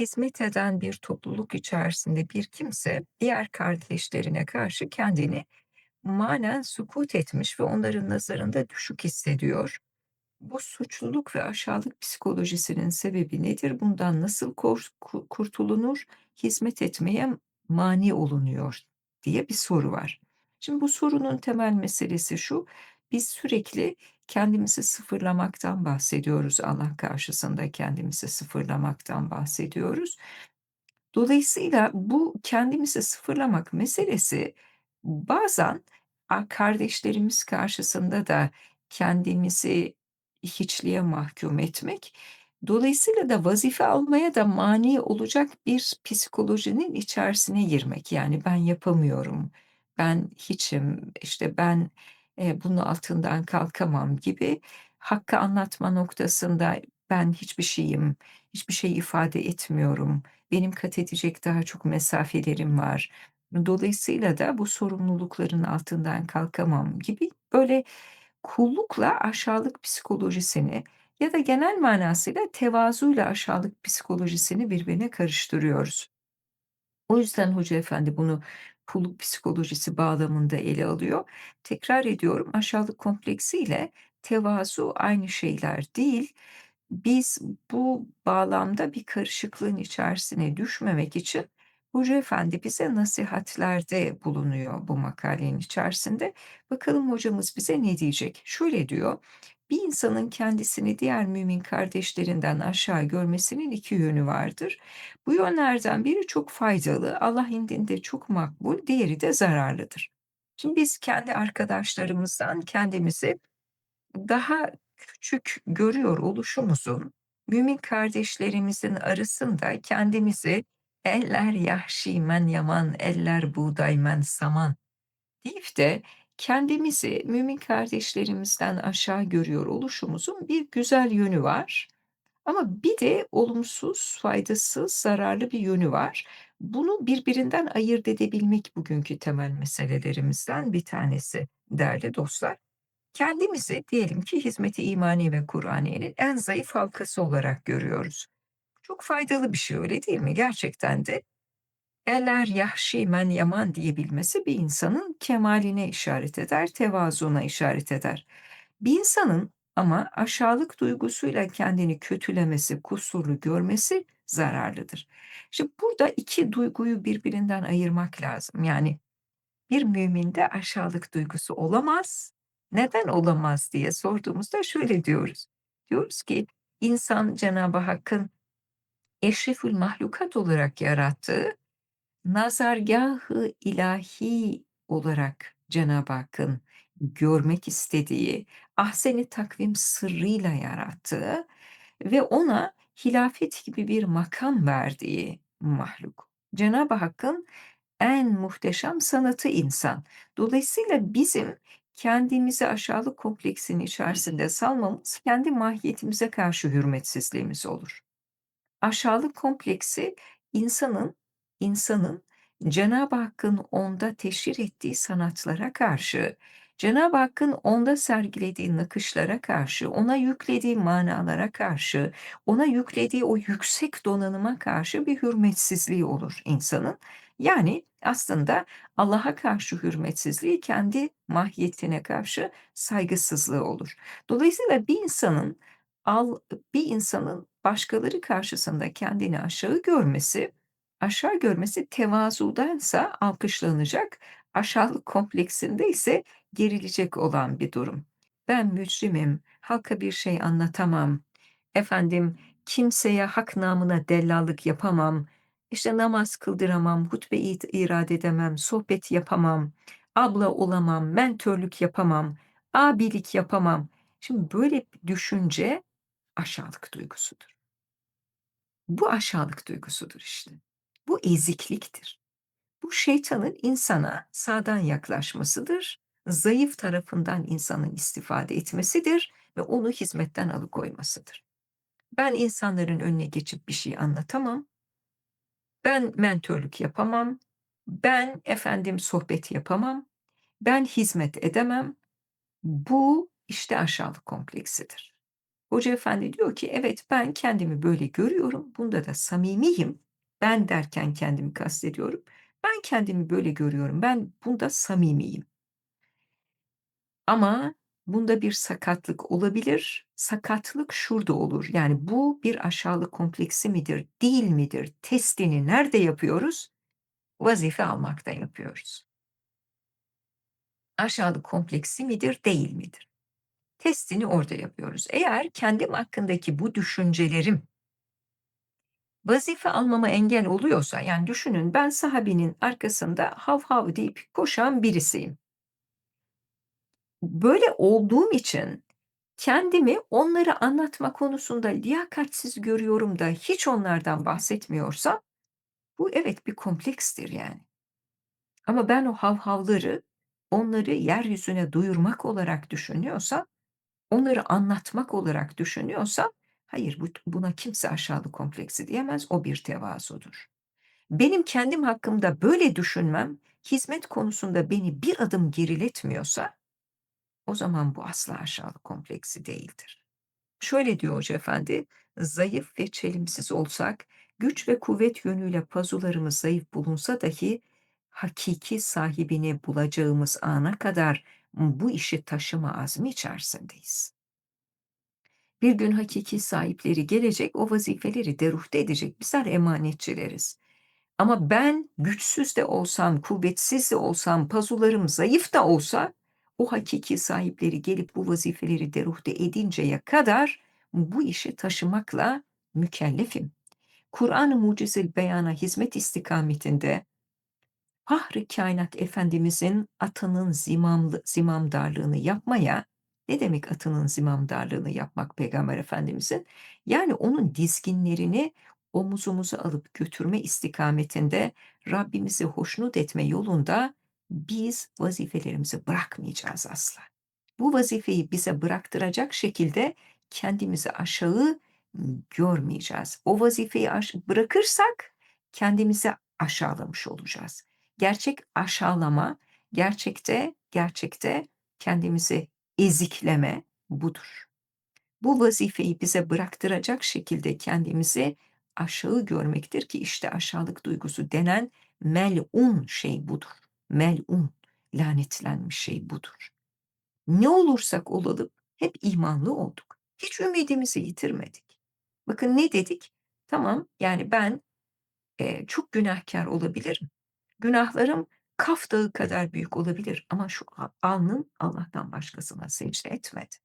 Hizmet eden bir topluluk içerisinde bir kimse diğer kardeşlerine karşı kendini manen sükût etmiş ve onların nazarında düşük hissediyor. Bu suçluluk ve aşağılık psikolojisinin sebebi nedir? Bundan nasıl kurtulunur? Hizmet etmeye mani olunuyor diye bir soru var. Şimdi bu sorunun temel meselesi şu: Biz sürekli kendimizi sıfırlamaktan bahsediyoruz. Allah karşısında kendimizi sıfırlamaktan bahsediyoruz. Dolayısıyla bu kendimizi sıfırlamak meselesi bazen kardeşlerimiz karşısında da kendimizi hiçliğe mahkum etmek, dolayısıyla da vazife almaya da mani olacak bir psikolojinin içerisine girmek. Yani ben yapamıyorum, ben hiçim, işte ben, eee, bunun altından kalkamam gibi hakkı anlatma noktasında ben hiçbir şeyim, hiçbir şey ifade etmiyorum, benim kat edecek daha çok mesafelerim var. Dolayısıyla da bu sorumlulukların altından kalkamam gibi böyle kullukla aşağılık psikolojisini ya da genel manasıyla tevazuyla aşağılık psikolojisini birbirine karıştırıyoruz. O yüzden hoca efendi bunu kulluk psikolojisi bağlamında ele alıyor. Tekrar ediyorum, aşağılık kompleksiyle tevazu aynı şeyler değil. Biz bu bağlamda bir karışıklığın içerisine düşmemek için hoca efendi bize nasihatlerde bulunuyor bu makalenin içerisinde. Bakalım hocamız bize ne diyecek? Şöyle diyor: "Bir insanın kendisini diğer mümin kardeşlerinden aşağı görmesinin 2 yönü vardır. Bu yönlerden biri çok faydalı, Allah indinde çok makbul, diğeri de zararlıdır." Şimdi biz kendi arkadaşlarımızdan kendimizi daha küçük görüyor oluşumuzun, mümin kardeşlerimizin arasında kendimizi "Eller yahşî men yaman, eller buğday men saman" deyip de kendimizi mümin kardeşlerimizden aşağı görüyor oluşumuzun bir güzel yönü var. Ama bir de olumsuz, faydasız, zararlı bir yönü var. Bunu birbirinden ayırt edebilmek bugünkü temel meselelerimizden bir tanesi değerli dostlar. Kendimizi diyelim ki hizmet-i imani ve Kur'aniyenin en zayıf halkası olarak görüyoruz. Çok faydalı bir şey, öyle değil mi? Gerçekten de "Eller yahşî men yaman" diyebilmesi bir insanın kemaline işaret eder, tevazuuna işaret eder. Bir insanın ama aşağılık duygusuyla kendini kötülemesi, kusurlu görmesi zararlıdır. Şimdi burada 2 duyguyu birbirinden ayırmak lazım. Yani bir müminde aşağılık duygusu olamaz. Neden olamaz diye sorduğumuzda şöyle diyoruz. Diyoruz ki insan Cenab-ı Hakk'ın eşrefül mahlukat olarak yarattığı, nazargâh-ı ilâhî olarak Cenab-ı Hakk'ın görmek istediği, ahsen-i takvim sırrıyla yarattığı ve ona hilafet gibi bir makam verdiği mahluk. Cenab-ı Hakk'ın en muhteşem sanatı insan. Dolayısıyla bizim kendimizi aşağılık kompleksinin içerisinde salmamız kendi mahiyetimize karşı hürmetsizliğimiz olur. Aşağılık kompleksi insanın insanın Cenab-ı Hakk'ın onda teşhir ettiği sanatlara karşı, Cenab-ı Hakk'ın onda sergilediği nakışlara karşı, ona yüklediği manalara karşı, ona yüklediği o yüksek donanıma karşı bir hürmetsizliği olur insanın. Yani aslında Allah'a karşı hürmetsizliği kendi mahiyetine karşı saygısızlığı olur. Dolayısıyla bir insanın al bir insanın başkaları karşısında kendini aşağı görmesi, aşağı görmesi tevazudansa alkışlanacak, aşağılık kompleksinde ise gerilecek olan bir durum. Ben mücrimim, halka bir şey anlatamam, efendim kimseye hak namına dellallık yapamam, işte namaz kıldıramam, hutbe irad edemem, sohbet yapamam, abla olamam, mentörlük yapamam, abilik yapamam. Şimdi böyle bir düşünce aşağılık duygusudur. Bu aşağılık duygusudur işte. Bu ezikliktir. Bu şeytanın insana sağdan yaklaşmasıdır, zayıf tarafından insanın istifade etmesidir ve onu hizmetten alıkoymasıdır. Ben insanların önüne geçip bir şey anlatamam. Ben mentörlük yapamam. Ben efendim sohbet yapamam. Ben hizmet edemem. Bu işte aşağılık kompleksidir. Hoca efendi diyor ki, "Evet, ben kendimi böyle görüyorum, bunda da samimiyim." Ben derken kendimi kastediyorum. Ben kendimi böyle görüyorum, ben bunda samimiyim. Ama bunda bir sakatlık olabilir. Sakatlık şurada olur, yani bu bir aşağılık kompleksi midir, değil midir testini nerede yapıyoruz? Vazife almakta yapıyoruz. Aşağılık kompleksi midir, değil midir? Testini orada yapıyoruz. Eğer kendim hakkındaki bu düşüncelerim vazife almama engel oluyorsa, yani düşünün ben sahabinin arkasında hav hav deyip koşan birisiyim. Böyle olduğum için kendimi onları anlatma konusunda liyakatsiz görüyorum da hiç onlardan bahsetmiyorsam bu evet bir komplekstir yani. Ama ben o hav havları, onları yeryüzüne duyurmak olarak düşünüyorsam, onları anlatmak olarak düşünüyorsam, hayır bu buna kimse aşağılık kompleksi diyemez, o bir tevazudur. Benim kendim hakkımda böyle düşünmem, hizmet konusunda beni bir adım geriletmiyorsa, o zaman bu asla aşağılık kompleksi değildir. Şöyle diyor Hoca efendi, "Zayıf ve çelimsiz olsak, güç ve kuvvet yönüyle pazularımız zayıf bulunsa dahi hakiki sahibini bulacağımız ana kadar bu işi taşıma azmi içerisindeyiz." Bir gün hakiki sahipleri gelecek, o vazifeleri deruhte edecek. Bizler emanetçileriz. Ama ben güçsüz de olsam, kuvvetsiz de olsam, pazularım zayıf da olsa, o hakiki sahipleri gelip bu vazifeleri deruhte edinceye kadar bu işi taşımakla mükellefim. Kur'an-ı Mucizül Beyan'a hizmet istikametinde Fahri Kainat Efendimizin atının zimamlı zimamdarlığını yapmaya, ne demek atının zimamdarlığını yapmak Peygamber Efendimizin? Yani onun dizginlerini omuzumuza alıp götürme istikametinde Rabbimizi hoşnut etme yolunda biz vazifelerimizi bırakmayacağız asla. Bu vazifeyi bize bıraktıracak şekilde kendimizi aşağı görmeyeceğiz. O vazifeyi bırakırsak kendimizi aşağılamış olacağız. Gerçek aşağılama, gerçekte gerçekte kendimizi ezikleme budur. Bu vazifeyi bize bıraktıracak şekilde kendimizi aşağı görmektir ki işte aşağılık duygusu denen melun şey budur. Melun, lanetlenmiş şey budur. Ne olursak olalım hep imanlı olduk. Hiç ümidimizi yitirmedik. Bakın ne dedik? Tamam, yani ben, eee, çok günahkâr olabilirim. Günahlarım Kaf Dağı kadar büyük olabilir ama şu a alnım Allah'tan başkasına secde etmedi.